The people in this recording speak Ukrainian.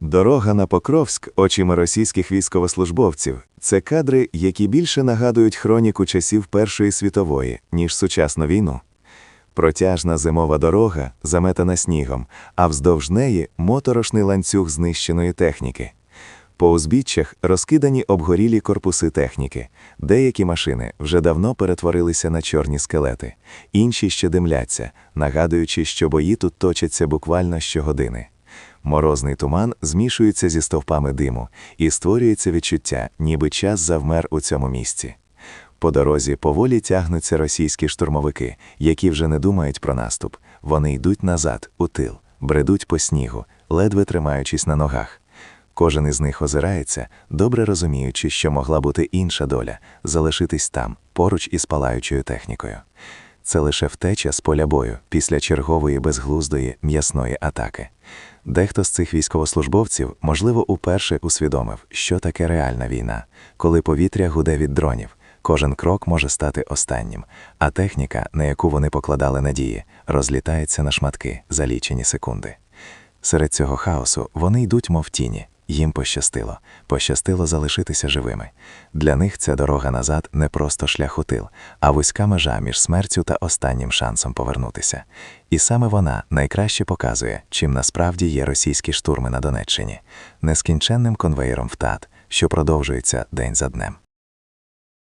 Дорога на Покровськ очима російських військовослужбовців це кадри, які більше нагадують хроніку часів Першої світової, ніж сучасну війну. Протяжна зимова дорога заметана снігом, а вздовж неї моторошний ланцюг знищеної техніки. По узбіччях розкидані обгорілі корпуси техніки. Деякі машини вже давно перетворилися на чорні скелети, інші ще димляться, нагадуючи, що бої тут точаться буквально щогодини. Морозний туман змішується зі стовпами диму, і створюється відчуття, ніби час завмер у цьому місці. По дорозі поволі тягнуться російські штурмовики, які вже не думають про наступ. Вони йдуть назад, у тил, бредуть по снігу, ледве тримаючись на ногах. Кожен із них озирається, добре розуміючи, що могла бути інша доля залишитись там, поруч із палаючою технікою. Це лише втеча з поля бою після чергової безглуздої м'ясної атаки. Дехто з цих військовослужбовців, можливо, уперше усвідомив, що таке реальна війна, коли повітря гуде від дронів. Кожен крок може стати останнім, а техніка, на яку вони покладали надії, розлітається на шматки за лічені секунди. Серед цього хаосу вони йдуть, мов тіні. Їм пощастило, пощастило залишитися живими. Для них ця дорога назад не просто шлях у тил, а вузька межа між смертю та останнім шансом повернутися. І саме вона найкраще показує, чим насправді є російські штурми на Донеччині, нескінченним конвеєром втат, що продовжується день за днем.